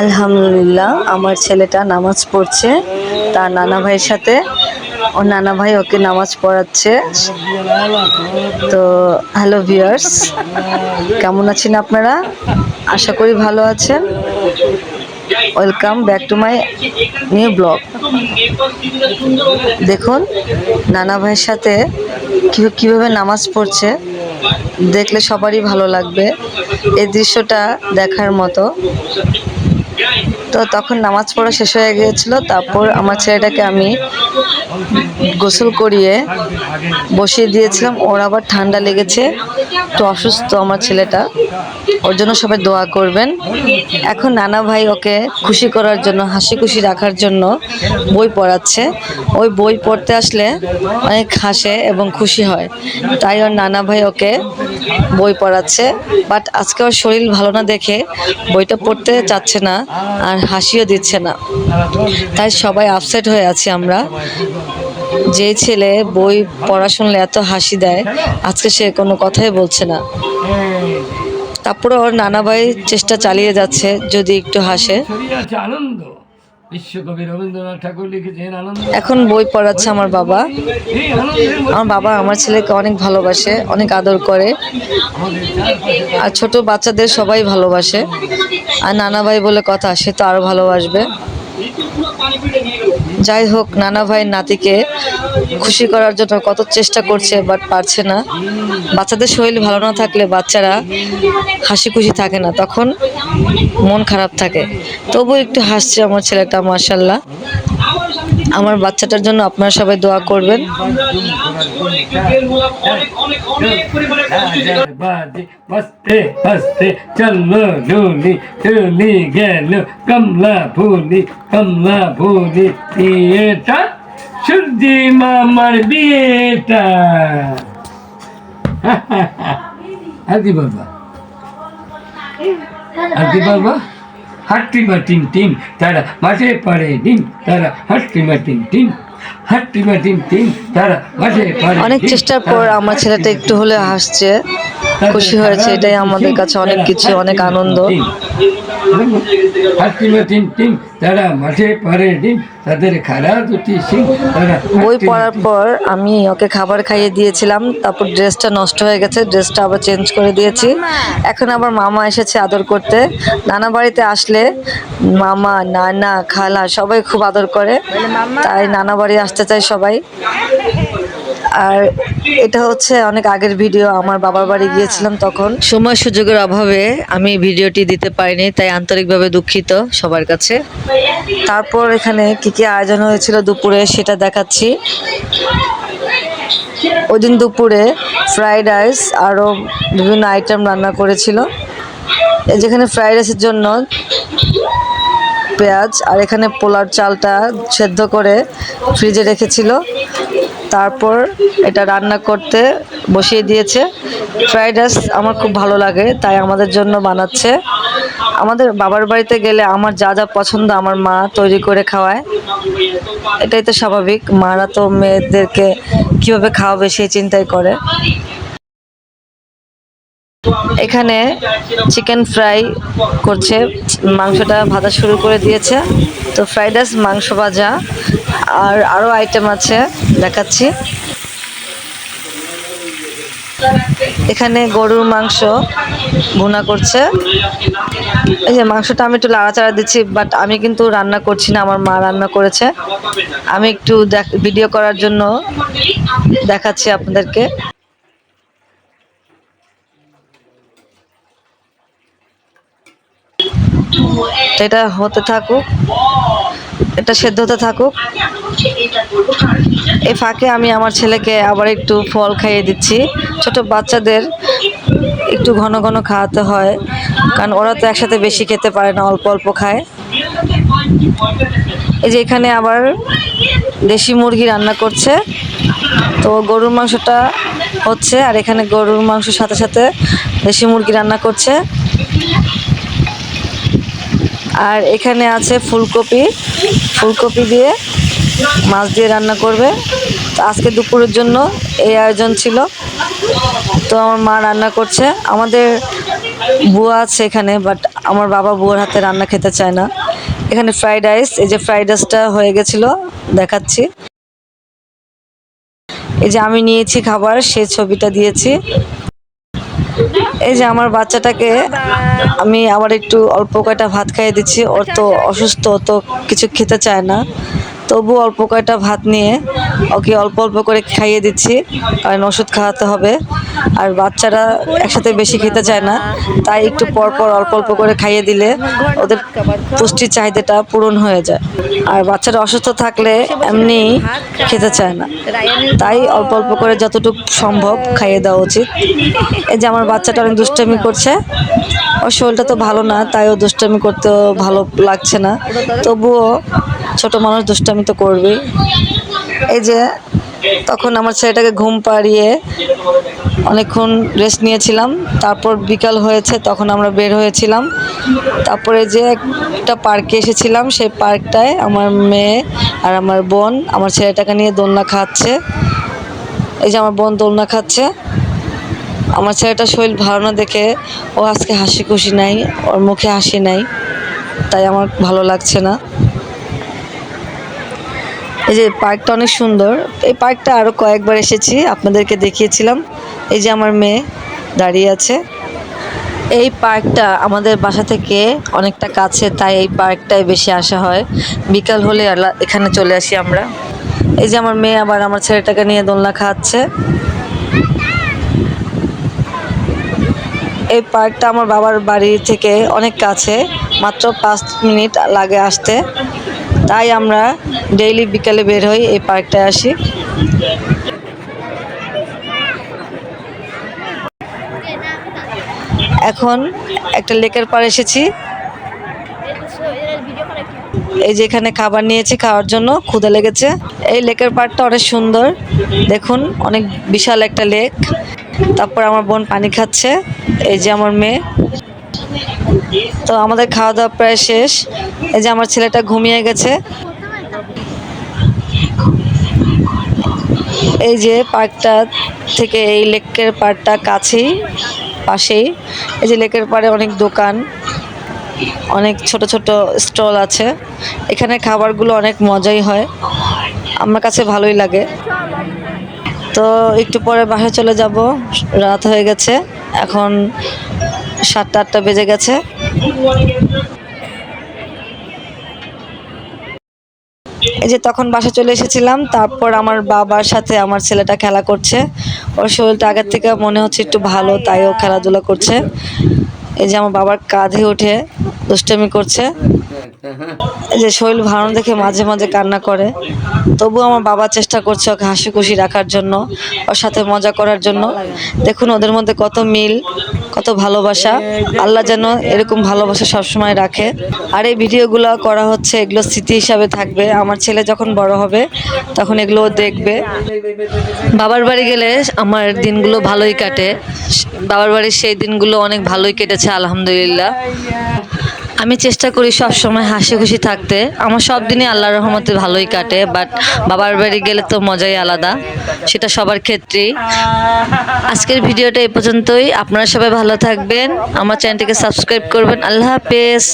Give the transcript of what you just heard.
আলহামদুলিল্লাহ, আমার ছেলেটা নামাজ পড়ছে, তার নানা ভাইয়ের সাথে। ওর নানা ভাই ওকে নামাজ পড়াচ্ছে। তো হ্যালো ভিউয়ার্স কেমন আছেন আপনারা? আশা করি ভালো আছেন। Welcome back to my new blog দেখুন, নানা ভাইয়ের সাথে কীভাবে নামাজ পড়ছে, দেখলে সবারই ভালো লাগবে। এই দৃশ্যটা দেখার মতো। তো তখন নামাজ পড়া শেষ হয়ে গিয়েছিল। তারপর আমার ছেলেটাকে আমি গোসল করিয়ে বসিয়ে দিয়েছিলাম। ওর আবার ঠান্ডা লেগেছে, তো অসুস্থ আমার ছেলেটা। ওর জন্য সবাই দোয়া করবেন। এখন নানা ভাই ওকে খুশি করার জন্য, হাসি খুশি রাখার জন্য বই পড়াচ্ছে। ওই বই পড়তে আসলে অনেক হাসে এবং খুশি হয়। তাই ওর নানা ভাই ওকে বই পড়াচ্ছে। বাট আজকে ওর শরীর ভালো না দেখে বইটা পড়তে চাচ্ছে না। আর হাসিও দিচ্ছে না। তাই সবাই আপসেট হয়ে আছি আমরা। যে ছেলে বই পড়া শুনলে এত হাসি দেয়, আজকে সে কোনো কথাই বলছে না। তারপরে ওর নানা ভাই চেষ্টা চালিয়ে যাচ্ছে, যদি একটু হাসে। আনন্দ। এখন বই পড়াচ্ছে আমার বাবা। আমার বাবা আমার ছেলেকে অনেক ভালোবাসে, অনেক আদর করে। আর ছোট বাচ্চাদের সবাই ভালোবাসে। আর নানা ভাই বলে কথা, সে তো আরও ভালোবাসবে। যাই হোক, নানা ভাই নাতিকে খুশি করার জন্য কত চেষ্টা করছে বাট পারছে না। বাচ্চাদের শরীর ভালো না থাকলে বাচ্চারা হাসি খুশি থাকে না, তখন মন খারাপ থাকে। তবু একটু হাসছে আমার ছেলেটা মার্শাল্লাহ আমার বাচ্চাটার জন্য আপনারা সবাই দোয়া করবেন। চলো গেল কমলা ফুলি কমলা হাট্টি মাটিন টিম তারা মাঝে পারে দিন তারা হাট্টি মাটিন টিম টিম তারা মাঠে পারে অনেক চেষ্টার পর আমার ছেলেটা একটু হলে হাসছে। খুশি হয়েছে, এটাই আমাদের কাছে অনেক কিছু, অনেক আনন্দ। বই পড়ার পর আমি ওকে খাবার খাইয়ে দিয়েছিলাম, তারপর ড্রেসটা নষ্ট হয়ে গেছে ড্রেসটা আবার চেঞ্জ করে দিয়েছি। এখন আবার মামা এসেছে আদর করতে। নানা বাড়িতে আসলে মামা, নানা, খালা সবাই খুব আদর করে। তাই নানা বাড়ি আসতে চায় সবাই। আর এটা হচ্ছে অনেক আগের ভিডিও আমার বাবার বাড়ি গিয়েছিলাম তখন। সময় সুযোগের অভাবে আমি ভিডিওটি দিতে পারিনি তাই আন্তরিকভাবে দুঃখিত সবার কাছে। তারপর এখানে কি কি আয়োজন হয়েছিল দুপুরে সেটা দেখাচ্ছি। ওই দিন দুপুরে ফ্রাইড রাইস আরও বিভিন্ন আইটেম রান্না করেছিল। এই যেখানে ফ্রাইড রাইসের জন্য পেঁয়াজ আর এখানে পোলার চালটা সেদ্ধ করে ফ্রিজে রেখেছিল। তারপর এটা রান্না করতে বসিয়ে দিয়েছে। ফ্রাইড রাইস আমার খুব ভালো লাগে, তাই আমাদের জন্য বানাচ্ছে। আমাদের বাবার বাড়িতে গেলে আমার যা যা পছন্দ আমার মা তৈরি করে খাওয়ায়। এটাই তো স্বাভাবিক, মারা তো মেয়েদেরকে কীভাবে খাওয়াবে সেই চিন্তাই করে। এখানে চিকেন ফ্রাই করছে, মাংসটা ভাজা শুরু করে দিয়েছে। তো ফ্রাইড রাইস, মাংস ভাজা আর আরও আইটেম আছে, দেখাচ্ছি। এখানে গরুর মাংস ভুনা করছে। এই যে মাংসটা আমি একটু লাড়াচাড়া দিচ্ছি বাট আমি কিন্তু রান্না করছি না, আমার মা রান্না করেছে। আমি একটু ভিডিও করার জন্য দেখাচ্ছি আপনাদেরকে। এটা হতে থাকুক। এটা সেদ্ধ হতে থাকুক। এই ফাঁকে আমি আমার ছেলেকে আবার একটু ফল খাইয়ে দিচ্ছি। ছোট বাচ্চাদের একটু ঘন ঘন খাওয়াতে হয়, কারণ ওরা তো একসাথে বেশি খেতে পারে না, অল্প অল্প খায়। এই যে এখানে আবার দেশি মুরগি রান্না করছে। তো গরুর মাংসটা হচ্ছে, আর এখানে গরুর মাংসের সাথে সাথে দেশি মুরগি রান্না করছে। আর এখানে আছে ফুলকপি ফুলকপি দিয়ে মাছ দিয়ে রান্না করবে। আজকে দুপুরের জন্য এই আয়োজন ছিল। তো আমার মা রান্না করছে। আমাদের বুয়া আছে এখানে বাট আমার বাবা বুয়ার হাতে রান্না খেতে চায় না। এখানে ফ্রাইড রাইস এই যে ফ্রাইড রাইসটা হয়ে গেছিল, দেখাচ্ছি। এই যে আমি নিয়েছি খাবার সে ছবিটা দিয়েছি। এই যে আমার বাচ্চাটাকে আমি আবার একটু অল্প কয়টা ভাত খাইয়ে দিচ্ছি। ওর তো অসুস্থ তো কিছু খেতে চায় না। তবু অল্প কয়টা ভাত নিয়ে ওকে অল্প অল্প করে খাইয়ে দিচ্ছি, কারণ ওষুধ খাওয়াতে হবে। আর বাচ্চারা একসাথে বেশি খেতে চায় না, তাই একটু পর পর অল্প অল্প করে খাইয়ে দিলে ওদের পুষ্টির চাহিদাটা পূরণ হয়ে যায়। আর বাচ্চারা অসুস্থ থাকলে এমনি খেতে চায় না। তাই অল্প অল্প করে যতটুকু সম্ভব খাইয়ে দেওয়া উচিত। এই যে আমার বাচ্চাটা অনেক দুষ্টামি করছে, ওর শরীরটা তো ভালো না, তাই ও দুষ্টামি করতেও ভালো লাগছে না। তবুও ছোট মানুষ দুষ্টামি তো করবেই। এই যে তখন আমার ছেলেটাকে ঘুম পাড়িয়ে অনেকক্ষণ রেস্ট নিয়েছিলাম, তারপর বিকাল হয়েছে, তখন আমরা বের হয়েছিলাম। তারপরে যে একটা পার্কে এসেছিলাম, সেই পার্কটায় আমার মেয়ে আর আমার বোন আমার ছেলেটাকে নিয়ে দোলনা খাচ্ছে। এই যে আমার বোন দোলনা খাচ্ছে। আমার ছেলেটা শরীর ভালো না দেখে ও আজকে হাসি খুশি নাই, ওর মুখে হাসি নাই, তাই আমার ভালো লাগছে না। এই যে পার্কটা অনেক সুন্দর। এই পার্কটা আরও কয়েকবার এসেছি, আপনাদেরকে দেখিয়েছিলাম। এই যে আমার মেয়ে দাঁড়িয়ে আছে। এই পার্কটা আমাদের বাসা থেকে অনেকটা কাছে, তাই এই পার্কটায় বেশি আসা হয়। বিকাল হলে এখানে চলে আসি আমরা। এই যে আমার মেয়ে আবার আমার ছেলেটাকে নিয়ে দোলনা খাওয়াচ্ছে এই পার্কটা আমার বাবার বাড়ি থেকে অনেক কাছে, মাত্র পাঁচ মিনিট লাগে আসতে। তাই আমরা ডেইলি বিকালে বের হই এই পার্কটায় আসি। এখন একটা লেকের পার এসেছি। এই যে এখানে খাবার নিয়েছি খাওয়ার জন্য ক্ষুদা লেগেছে। এই লেকের পাড়টা অনেক সুন্দর। দেখুন, অনেক বিশাল একটা লেক। তারপর আমার বোন পানি খাচ্ছে। এই যে আমার মেয়ে। তো আমাদের খাওয়া দাওয়া প্রায় শেষ। এই যে আমার ছেলেটা ঘুমিয়ে গেছে। এই যে পার্কটা থেকে এই লেকের পার্কটা কাছেই, পাশেই। এই যে লেকের পাড়ে অনেক দোকান, অনেক ছোট ছোট স্টল আছে। এখানে খাবারগুলো অনেক মজাই হয়। আমার কাছে ভালোই লাগে। তো একটু পরে বাসায় চলে যাব। রাত হয়ে গেছে। এখন সাতটা আটটা বেজে গেছে। এই যে তখন বাসা চলে এসেছিলাম, তারপর আমার বাবার সাথে আমার ছেলেটা খেলা করছে। ওর শরীরটা আগের থেকে মনে হচ্ছে একটু ভালো, তাই ও খেলাধুলা করছে। এই যে আমার বাবার কাঁধে উঠে দুষ্টামি করছে। এই যে শরীর ভালো দেখে মাঝে মাঝে কান্না করে। তবু আমার বাবা চেষ্টা করছে ওকে হাসি খুশি রাখার জন্য, ওর সাথে মজা করার জন্য। দেখুন ওদের মধ্যে কত মিল। কত ভালোবাসা। আল্লাহ যেন এরকম ভালোবাসা সবসময় রাখে। আর এই ভিডিওগুলো করা হচ্ছে, এগুলো স্মৃতি হিসাবে থাকবে। আমার ছেলে যখন বড় হবে, তখন এগুলো দেখবে। বাবার বাড়ি গেলে আমার দিনগুলো ভালোই কাটে। বাবার বাড়ির সেই দিনগুলো অনেক ভালোই কেটেছে, আলহামদুলিল্লাহ। আমি চেষ্টা করি সব সময় হাসি খুশি থাকতে। আমার সব দিনই আল্লাহর রহমতে ভালোই কাটে বাট বাবার বাড়ি গেলে তো মজাই আলাদা, সেটা সবার ক্ষেত্রেই। আজকের ভিডিওটা এই পর্যন্তই। আপনারা সবাই ভালো থাকবেন। আমার চ্যানেলটিকে সাবস্ক্রাইব করবেন। আল্লাহ হাফেজ।